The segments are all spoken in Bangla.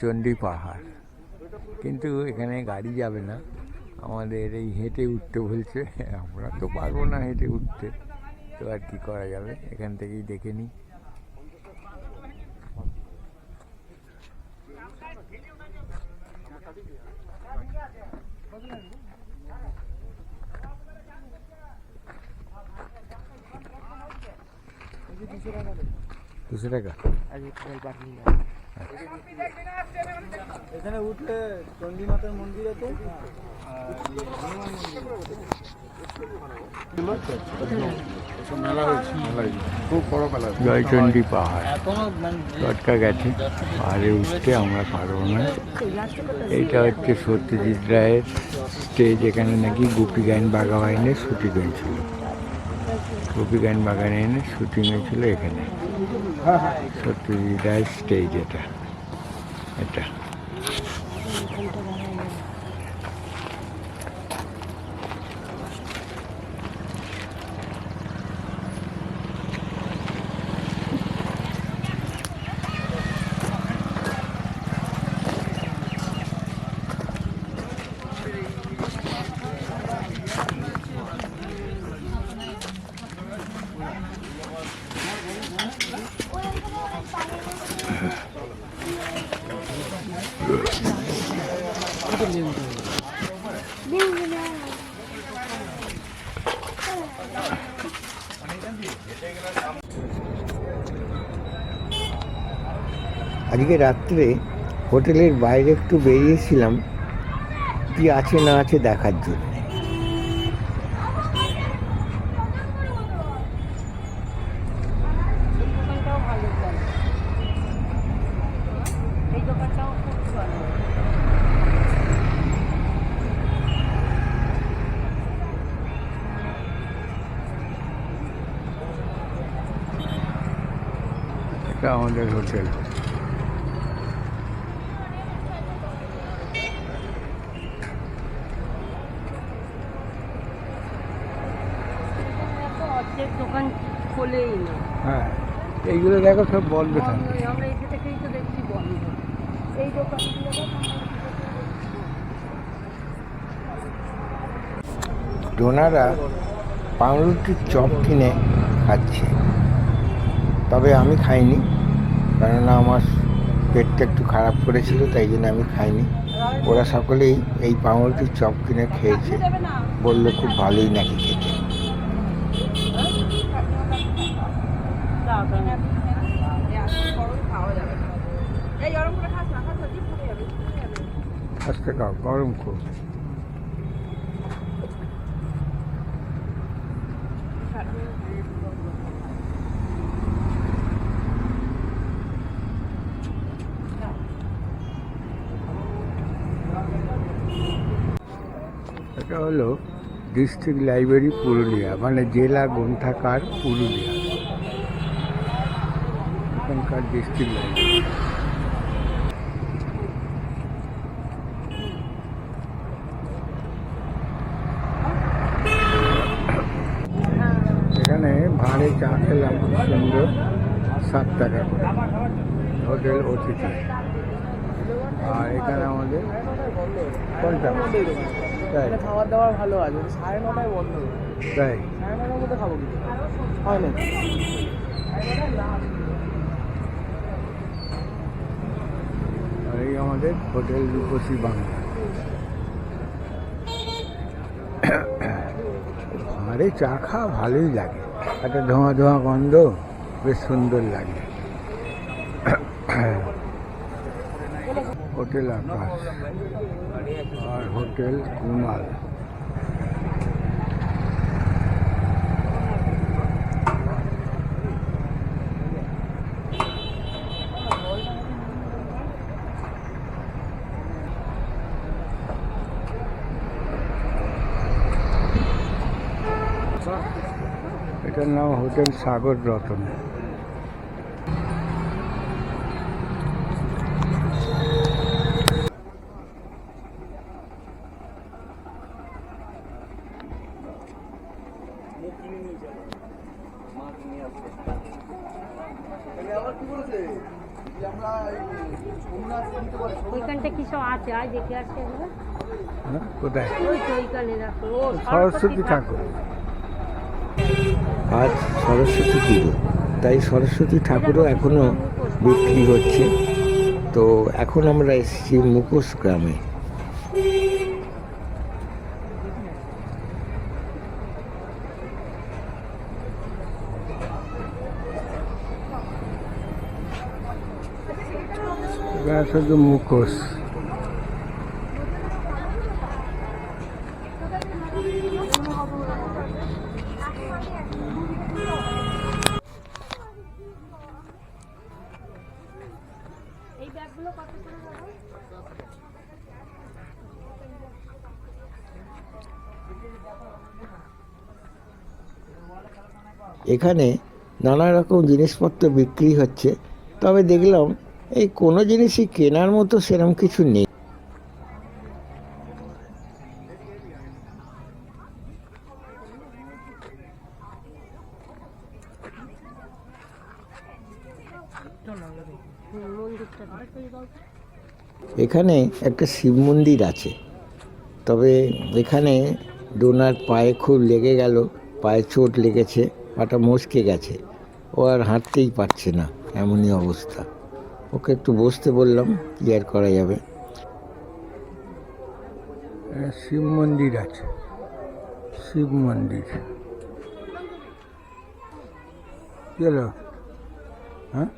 জয়চণ্ডী পাহাড়। কিন্তু এখানে গাড়ি যাবে না। আমাদের এই হেঁটে উঠতে বলছে, আমরা তো পারব না হেঁটে উঠতে। তো আর কি করা যাবে? এখান থেকেই দেখে নিই। দুশো টাকা। এখানে উঠলে চণ্ডী মাতার মন্দির আছে জয়চণ্ডী পাহাড়। চটকা গেছে। পাহাড়ে উঠতে আমরা পারব না। এইটা হচ্ছে সত্যজিৎ রায়ের স্টেজ এখানে নাকি গোপী গাইন বাগাবাইনের শুটিং হয়েছিল। গোপী গাইন বাগানের শুটিং হয়েছিল এখানে। সত্যজিৎ রায়ের স্টেজ এটা এটা আজকে রাত্রে হোটেলের বাইরে একটু বেরিয়েছিলাম, কি আছে না আছে দেখার জন্য। এটা আমাদের হোটেল এখানে তো অর্ধেক দোকান খোলেই না। হ্যাঁ এইগুলো দেখো সব বন্ধ থাকে। আমরা এসে থেকেই তো দেখছি বন্ধ। এই দোকানগুলো ডোনারা পাউরুটির চপ কিনে খাচ্ছে। তবে আমি খাইনি কেননা আমার পেটটা একটু খারাপ করেছিল তাই জন্য আমি খাইনি। ওরা সকলেই এই পাউরুটির চপ কিনে খেয়েছে। বলল খুব ভালোই নাকি আজকে খাও গরম খুব। এটা হলো ডিস্ট্রিক্ট লাইব্রেরি পুরুলিয়া মানে জেলা গ্রন্থাগার পুরুলিয়া। এখানকার ডিস্ট্রিক্ট লাইব্রেরি এখানে ভাঁড়ে চা খেলাম খুব সুন্দর সাত টাকা করে হোটেল অতিথি। আর এখানে আমাদের কোনটা তাই। খাবার দাবার ভালো আছে সাড়ে নটায় বন্ধ। তাই। সাড়ে নটার মধ্যে খাব হয় না এই আমাদের হোটেল রূপসী বাংলা। ভাঁড়ে চা খাওয়া ভালোই লাগে। একটা ধোঁয়া ধোঁয়া গন্ধ। বেশ সুন্দর লাগে। হোটেল আকাশ আর হোটেল কুমাল এটার নাম হোটেল সাগর রতন। ওইখানটা কি সব আছে? আয় দেখে আসছে এগুলো হ্যাঁ? কোথায়? সরস্বতী ঠাকুর। আজ সরস্বতী পুজো। তাই সরস্বতী ঠাকুরও এখনও বিক্রি হচ্ছে। তো এখন আমরা এসেছি মুখোশ গ্রামে। শুধু মুখোশ এখানে নানা রকম জিনিসপত্র বিক্রি হচ্ছে। তবে দেখলাম এই কোনো জিনিসই কেনার মতো সেরকম কিছু নেই। এখানে একটা শিব মন্দির আছে। তবে এখানে ডোনার পায়ে খুব লেগে গেল, পায়ে চোট লেগেছে, পাটা মচকে গেছে। ও আর হাঁটতেই পারছে না, এমনই অবস্থা। ওকে একটু বসতে বললাম কি আর করা যাবে। শিব মন্দির আছে। শিব মন্দির। কি হ্যাঁ?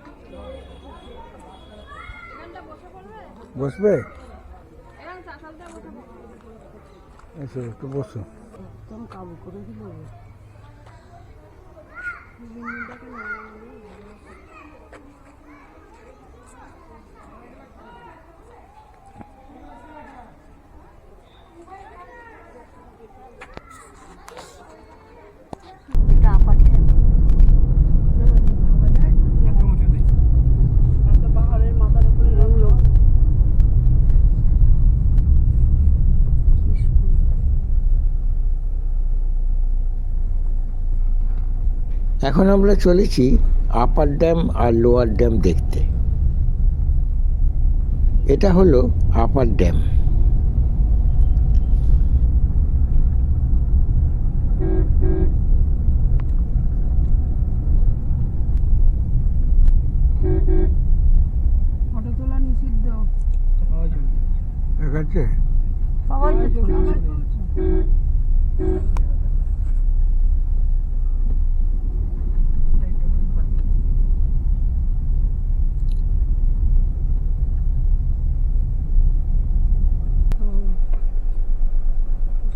বসবে? এসো একটু বসো। একদম কাবু করে দিল এটা আপার ড্যাম পাহাড়ের মাথার উপরে রাখল কি সুন্দর এখন আমরা চলেছি আপার ড্যাম আর লোয়ার ড্যাম দেখতে। এটা হলো আপার ড্যাম ফটো তোলা নিষিদ্ধ দেখাচ্ছে সবাই তো তুলছে। হুম।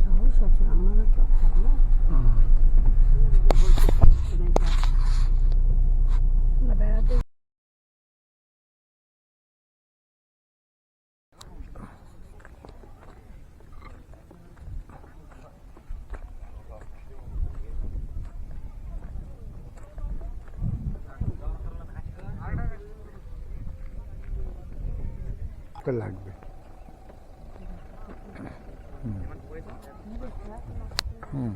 সাহস আছে আমরা তো পারব না। না, বেড়াতে তো লাগবে। হুম। হুম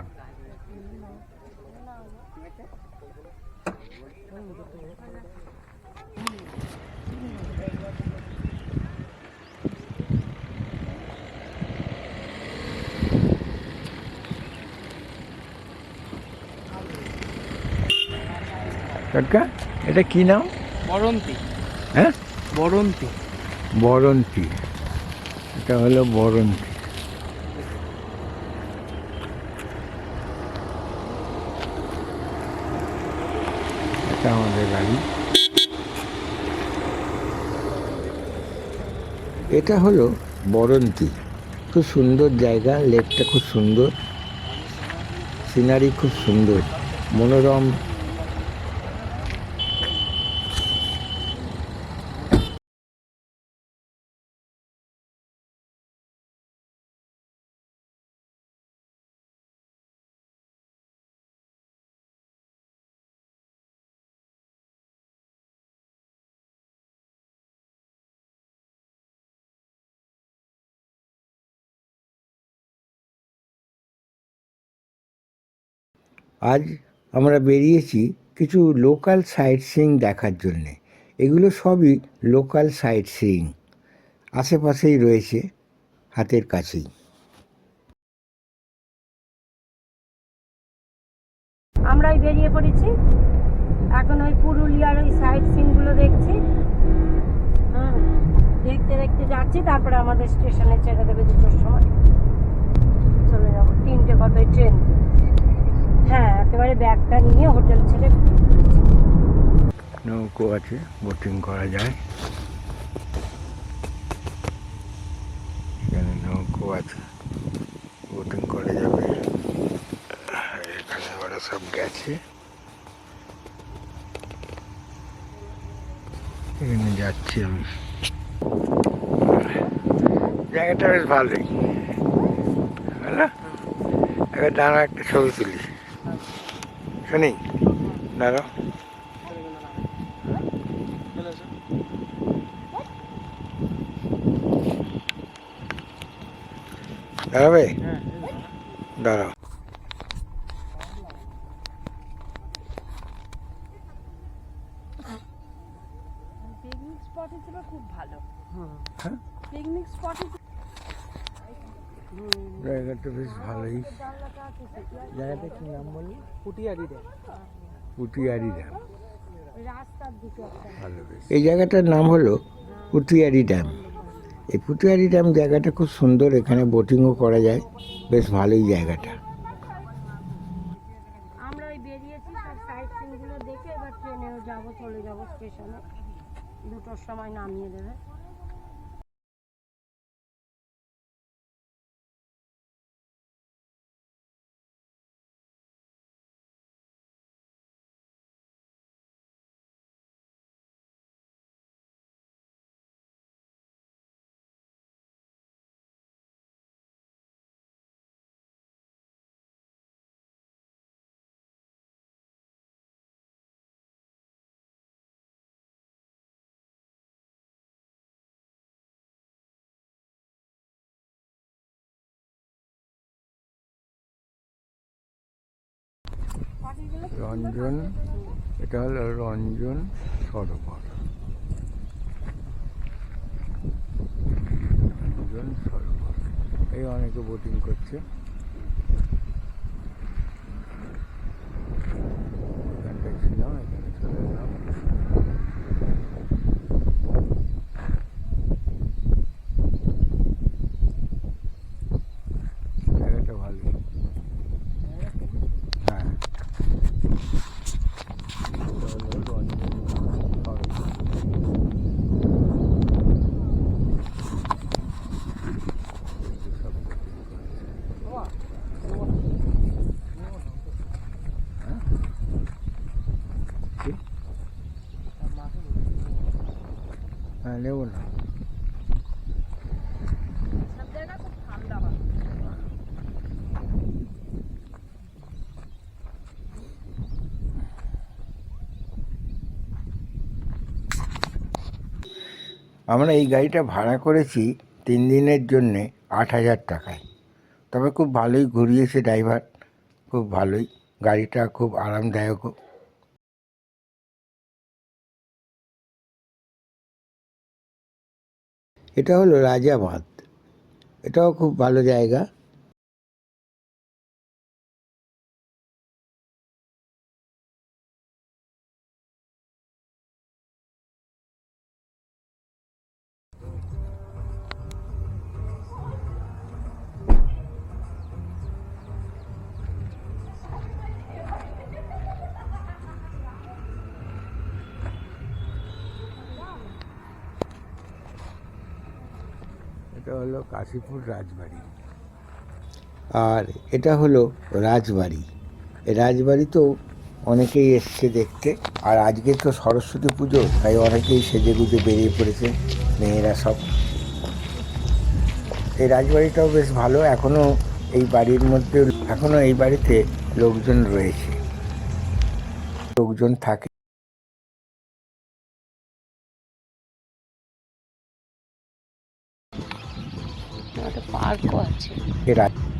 কাকা এটা কি নাম? বরন্তি। হ্যাঁ? বরন্তি। বরন্তি এটা হলো বরন্তি এটা আমাদের গাড়ি এটা হলো বরন্তি খুব সুন্দর জায়গা, লেকটা খুব সুন্দর। সিনারি খুব সুন্দর। মনোরম আজ আমরা বেরিয়েছি কিছু লোকাল সাইট সিইং দেখার জন্যে। এগুলো সবই লোকাল সাইট সিইং আশেপাশেই রয়েছে, হাতের কাছেই। আমরাই বেরিয়ে পড়েছি। এখন ওই পুরুলিয়ার ওই সাইড সিনগুলো দেখছি। দেখতে দেখতে যাচ্ছি, তারপরে আমাদের স্টেশনে ছেড়ে দেবে দুটোর সময়। চলে যাব। তিনটে কত ট্রেন হ্যাঁ একেবারে ব্যাগটা নিয়ে হোটেল ছেড়ে নৌকো আছে বোটিং করা যায়। এখানে নৌকো আছে বোটিং করা যাবে। এখানে ওরা সব গেছে। এখানে যাচ্ছি আমি। জায়গাটা বেশ ভালোই। হ্যালো এবার দাঁড়া, একটা ছবি তুলি। শুনি দাঁড়াও। দাঁড়াবে? দাঁড়াও। জায়গাটা বেশ ভালোই। জায়গাটা কি নাম বললি? পুটিয়ারি ড্যাম। পুটিয়ারি ড্যাম। ভালো বেশ। এই জায়গাটার নাম হলো পুটিয়ারি ড্যাম। এই পুটিয়ারি ড্যাম জায়গাটা খুব সুন্দর এখানে বোটিংও করা যায়। বেশ ভালোই জায়গাটা। আমরা ওই বেরিয়েছি সব সাইড সিনগুলো দেখে এবার ট্রেনেও যাব চলে যাব স্টেশনে দুটোর সময় নামিয়ে দেবে। রঞ্জন এটা হলো রঞ্জন সরোবর। রঞ্জন সরোবর। এই অনেকে বোটিং করছে। এখানটা ছিলাম এখানে চলে এলাম জায়গাটা ভালো হ্যাঁ হ্যাঁ নেব না সব জায়গা খুব ঠান্ডা হয় আমরা এই গাড়িটা ভাড়া করেছি তিন দিনের জন্যে আট হাজার টাকায়। তবে খুব ভালোই ঘুরিয়েছে ড্রাইভার, খুব ভালোই। গাড়িটা খুব আরামদায়কও। এটা হলো রাজাবাঁধ। এটাও খুব ভালো জায়গা। এটা হলো কাশীপুর রাজবাড়ি। আর এটা হলো রাজবাড়ি। রাজবাড়িতেও অনেকেই এসছে দেখতে, আর আজকে তো সরস্বতী পুজো, তাই অনেকেই সেজে গুজে বেরিয়ে পড়েছে, মেয়েরা সব। এই রাজবাড়িটাও বেশ ভালো এখনও এই বাড়ির মধ্যে এখনও এই বাড়িতে লোকজন রয়েছে। লোকজন থাকে। আছে এই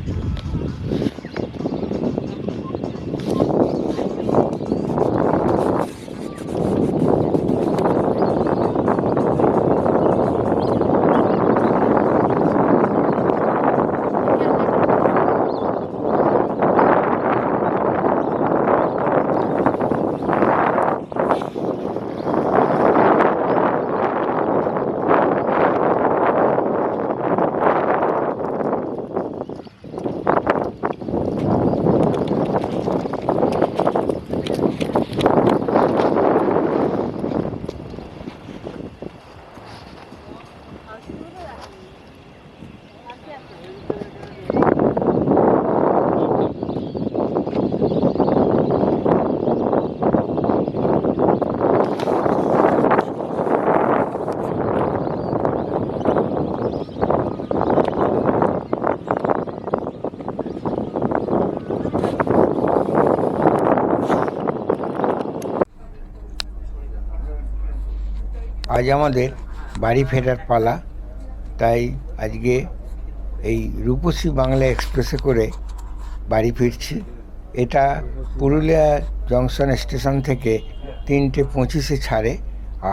আজ আমাদের বাড়ি ফেরার পালা। তাই আজকে এই রূপসী বাংলা এক্সপ্রেসে করে বাড়ি ফিরছি। এটা পুরুলিয়া জংশন স্টেশন থেকে তিনটে পঁচিশে ছাড়ে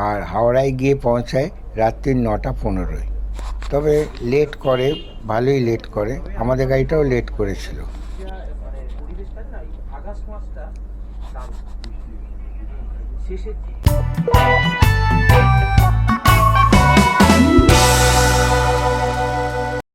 আর হাওড়ায় গিয়ে পৌঁছায় রাত্রি নটা পনেরোয়। তবে লেট করে, ভালোই লেট করে। আমাদের গাড়িটাও লেট করেছিল। শেষের